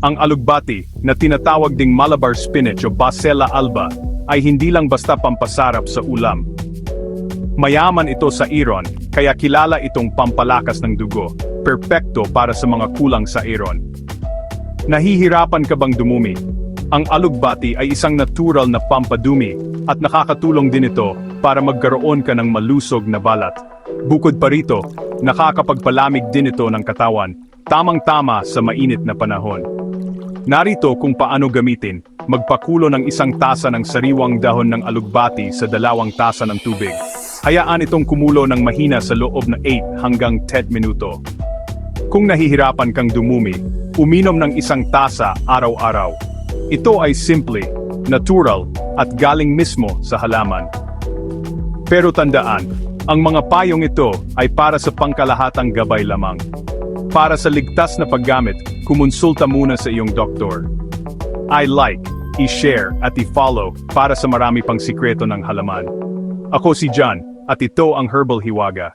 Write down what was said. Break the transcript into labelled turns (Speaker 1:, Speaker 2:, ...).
Speaker 1: Ang alugbati, na tinatawag ding Malabar spinach o Basella alba, ay hindi lang basta pampasarap sa ulam. Mayaman ito sa iron, kaya kilala itong pampalakas ng dugo, perpekto para sa mga kulang sa iron. Nahihirapan ka bang dumumi? Ang alugbati ay isang natural na pampadumi at nakakatulong din ito para magkaroon ka ng malusog na balat. Bukod pa rito, nakakapagpalamig din ito ng katawan, tamang-tama sa mainit na panahon. Narito kung paano gamitin, magpakulo ng isang tasa ng sariwang dahon ng alugbati sa dalawang tasa ng tubig. Hayaan itong kumulo ng mahina sa loob na 8 hanggang 10 minuto. Kung nahihirapan kang dumumi, uminom ng isang tasa araw-araw. Ito ay simple, natural, at galing mismo sa halaman. Pero tandaan, ang mga payong ito ay para sa pangkalahatang gabay lamang. Para sa ligtas na paggamit, kumonsulta muna sa iyong doktor. I like, i-share at i-follow para sa marami pang sikreto ng halaman. Ako si John, at ito ang Herbal Hiwaga.